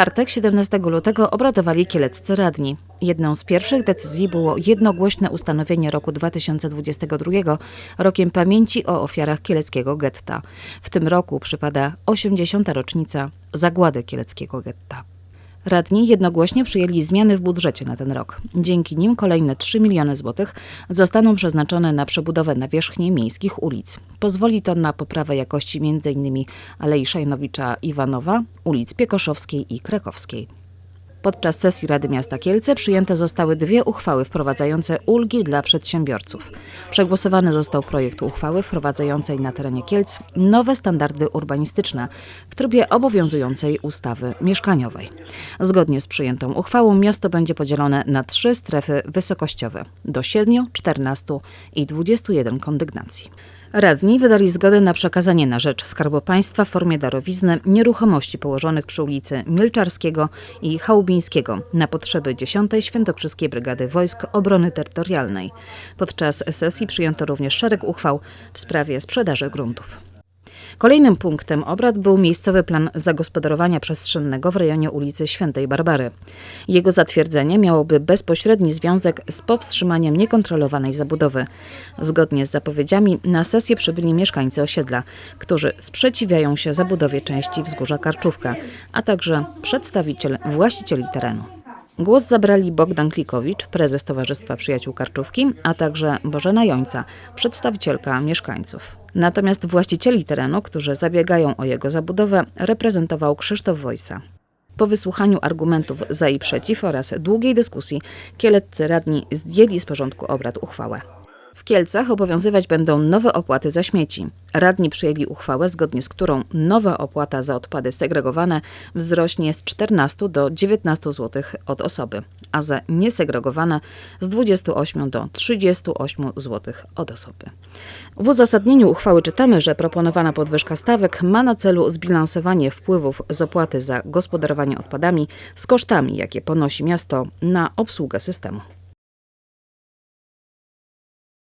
czwartek, 17 lutego, obradowali kieleccy radni. Jedną z pierwszych decyzji było jednogłośne ustanowienie roku 2022 rokiem pamięci o ofiarach kieleckiego getta. W tym roku przypada 80. rocznica zagłady kieleckiego getta. Radni jednogłośnie przyjęli zmiany w budżecie na ten rok. Dzięki nim kolejne 3 miliony złotych zostaną przeznaczone na przebudowę nawierzchni miejskich ulic. Pozwoli to na poprawę jakości m.in. Alei Szajnowicza Iwanowa, ulic Piekoszowskiej i Krakowskiej. Podczas sesji Rady Miasta Kielce przyjęte zostały dwie uchwały wprowadzające ulgi dla przedsiębiorców. Przegłosowany został projekt uchwały wprowadzającej na terenie Kielc nowe standardy urbanistyczne w trybie obowiązującej ustawy mieszkaniowej. Zgodnie z przyjętą uchwałą miasto będzie podzielone na trzy strefy wysokościowe do 7, 14 i 21 kondygnacji. Radni wydali zgodę na przekazanie na rzecz Skarbu Państwa w formie darowizny nieruchomości położonych przy ulicy Milczarskiego i Chałubińskiego na potrzeby 10. Świętokrzyskiej Brygady Wojsk Obrony Terytorialnej. Podczas sesji przyjęto również szereg uchwał w sprawie sprzedaży gruntów. Kolejnym punktem obrad był miejscowy plan zagospodarowania przestrzennego w rejonie ulicy Świętej Barbary. Jego zatwierdzenie miałoby bezpośredni związek z powstrzymaniem niekontrolowanej zabudowy. Zgodnie z zapowiedziami na sesję przybyli mieszkańcy osiedla, którzy sprzeciwiają się zabudowie części wzgórza Karczówka, a także przedstawiciel właścicieli terenu. Głos zabrali Bogdan Klikowicz, prezes Towarzystwa Przyjaciół Karczówki, a także Bożena Jońca, przedstawicielka mieszkańców. Natomiast właścicieli terenu, którzy zabiegają o jego zabudowę, reprezentował Krzysztof Wojsa. Po wysłuchaniu argumentów za i przeciw oraz długiej dyskusji, kieleccy radni zdjęli z porządku obrad uchwałę. W Kielcach obowiązywać będą nowe opłaty za śmieci. Radni przyjęli uchwałę, zgodnie z którą nowa opłata za odpady segregowane wzrośnie z 14 do 19 zł od osoby, a za niesegregowane z 28 do 38 zł od osoby. W uzasadnieniu uchwały czytamy, że proponowana podwyżka stawek ma na celu zbilansowanie wpływów z opłaty za gospodarowanie odpadami z kosztami, jakie ponosi miasto na obsługę systemu.